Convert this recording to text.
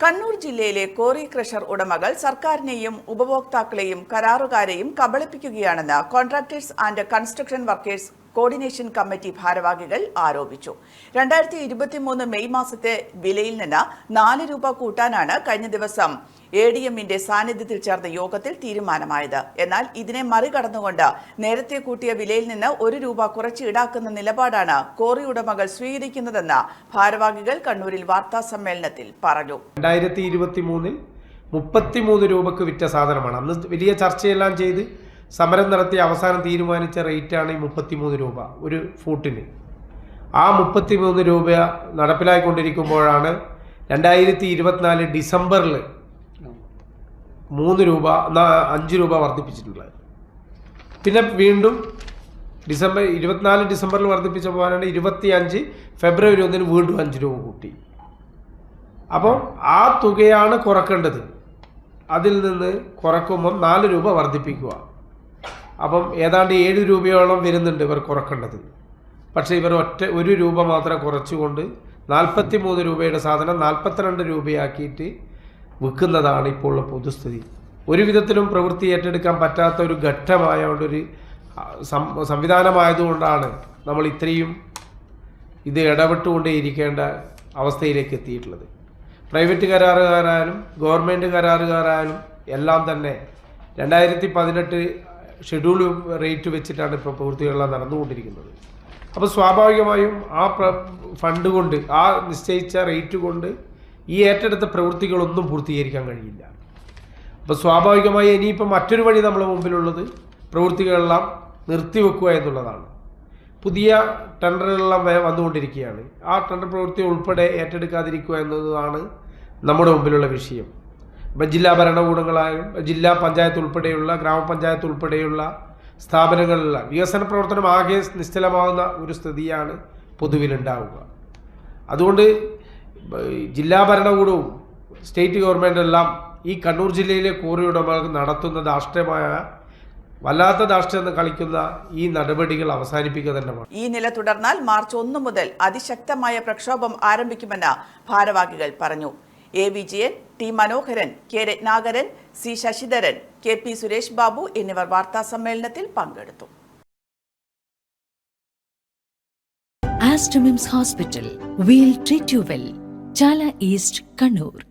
കണ്ണൂർ ജില്ലയിലെ quarry crusher ഉടമകൾ സർക്കാരിനെയും ഉപഭോക്താക്കളെയും കരാറുകാരെയും കബളിപ്പിക്കുകയാണെന്ന് contractors and construction workers coordination committee ഭാരവാഹികൾ ആരോപിച്ചു. രണ്ടായിരത്തി ഇരുപത്തിമൂന്ന് മെയ് മാസത്തെ വിലയിൽ നിന്ന് നാല് രൂപ കൂട്ടാനാണ് കഴിഞ്ഞ ദിവസം എ ഡി എമ്മിന്റെ സാന്നിധ്യത്തിൽ ചേർന്ന യോഗത്തിൽ തീരുമാനമായത്. എന്നാൽ ഇതിനെ മറികടന്നുകൊണ്ട് നേരത്തെ കൂട്ടിയ വിലയിൽ നിന്ന് ഒരു രൂപ കുറച്ച് ഈടാക്കുന്ന നിലപാടാണ് കോറി ഉടമകൾ സ്വീകരിക്കുന്നതെന്ന് ഭാരവാഹികൾ കണ്ണൂരിൽ വാർത്താ സമ്മേളനത്തിൽ പറഞ്ഞു. രണ്ടായിരത്തി ഇരുപത്തി മൂന്നിൽ മുപ്പത്തിമൂന്ന് രൂപക്ക് വിറ്റ സാധനമാണ്. അന്ന് വലിയ ചർച്ചയെല്ലാം ചെയ്ത് സമരം നടത്തി അവസാനം തീരുമാനിച്ച റേറ്റാണ് ഈ മുപ്പത്തിമൂന്ന് രൂപ ഒരു ഫൂട്ടിന്. ആ മുപ്പത്തിമൂന്ന് രൂപ നടപ്പിലായിക്കൊണ്ടിരിക്കുമ്പോഴാണ് രണ്ടായിരത്തി ഇരുപത്തിനാല് ഡിസംബറിൽ മൂന്ന് രൂപ അഞ്ച് രൂപ വർദ്ധിപ്പിച്ചിട്ടുള്ളത്. പിന്നെ വീണ്ടും ഡിസംബർ ഇരുപത്തിനാല് ഡിസംബറിൽ വർദ്ധിപ്പിച്ച പോകാനാണ് ഇരുപത്തി അഞ്ച് ഫെബ്രുവരി ഒന്നിന് വീണ്ടും അഞ്ച് രൂപ കൂട്ടി. അപ്പോൾ ആ തുകയാണ് കുറക്കേണ്ടത്. അതിൽ നിന്ന് കുറക്കുമ്പം നാല് രൂപ വർദ്ധിപ്പിക്കുക. അപ്പം ഏതാണ്ട് ഏഴ് രൂപയോളം വരുന്നുണ്ട് ഇവർ കുറക്കേണ്ടത്. പക്ഷേ ഇവർ ഒറ്റ ഒരു രൂപ മാത്രം കുറച്ചുകൊണ്ട് നാൽപ്പത്തി മൂന്ന് രൂപയുടെ സാധനം നാൽപ്പത്തിരണ്ട് രൂപയാക്കിയിട്ട് വിൽക്കുന്നതാണ് ഇപ്പോൾ ഉള്ള പൊതുസ്ഥിതി. ഒരു വിധത്തിലും പ്രവൃത്തി ഏറ്റെടുക്കാൻ പറ്റാത്ത ഒരു ഘട്ടമായ ഒരു സംവിധാനമായതുകൊണ്ടാണ് നമ്മൾ ഇത്രയും ഇത് ഇടപെട്ടുകൊണ്ടേയിരിക്കേണ്ട അവസ്ഥയിലേക്ക് എത്തിയിട്ടുള്ളത്. പ്രൈവറ്റ് കരാറുകാരായാലും ഗവൺമെന്റ് കരാറുകാരായാലും എല്ലാം തന്നെ രണ്ടായിരത്തി പതിനെട്ട് ഷെഡ്യൂൾ റേറ്റ് വെച്ചിട്ടാണ് ഇപ്പോൾ പ്രവൃത്തികളെല്ലാം നടന്നുകൊണ്ടിരിക്കുന്നത്. അപ്പോൾ സ്വാഭാവികമായും ആ ഫണ്ട് കൊണ്ട് ആ നിശ്ചയിച്ച റേറ്റ് കൊണ്ട് ഈ ഏറ്റെടുത്ത പ്രവൃത്തികളൊന്നും പൂർത്തീകരിക്കാൻ കഴിയില്ല. അപ്പോൾ സ്വാഭാവികമായി ഇനിയിപ്പോൾ മറ്റൊരു വഴി നമ്മുടെ മുമ്പിലുള്ളത് പ്രവൃത്തികളെല്ലാം നിർത്തിവെക്കുക എന്നുള്ളതാണ്. പുതിയ ടെൻഡറുകളെല്ലാം വന്നുകൊണ്ടിരിക്കുകയാണ്. ആ ടെൻഡർ പ്രവൃത്തി ഉൾപ്പെടെ ഏറ്റെടുക്കാതിരിക്കുക എന്നതാണ് നമ്മുടെ മുമ്പിലുള്ള വിഷയം. ജില്ലാ ഭരണകൂടങ്ങളായും ജില്ലാ പഞ്ചായത്ത് ഉൾപ്പെടെയുള്ള ഗ്രാമപഞ്ചായത്ത് ഉൾപ്പെടെയുള്ള സ്ഥാപനങ്ങളിലുള്ള വികസന പ്രവർത്തനം ആകെ നിശ്ചലമാകുന്ന ഒരു സ്ഥിതിയാണ് പൊതുവിലുണ്ടാവുക. അതുകൊണ്ട് ജില്ലാ ഭരണകൂടവും സ്റ്റേറ്റ് ഗവൺമെന്റെല്ലാം ഈ കണ്ണൂർ ജില്ലയിലെ കോറി ഉടമകൾക്ക് നടത്തുന്ന ധാർഷ്ട്യമായ വല്ലാത്ത ധാർഷ്ട്യം കളിക്കുന്ന ഈ നടപടികൾ അവസാനിപ്പിക്കുക തന്നെ ഈ നില തുടർന്നാൽ മാർച്ച് ഒന്ന് മുതൽ അതിശക്തമായ പ്രക്ഷോഭം ആരംഭിക്കുമെന്ന് ഭാരവാഹികൾ പറഞ്ഞു. A Vijayan T Manoharan K Ratnakaran C Sasidharan K P Suresh Babu എന്നിവർ വാർത്താ സമ്മേളനത്തിൽ പങ്കെടുത്തു Aster MIMS hospital we'll treat you well Chala east Kannur.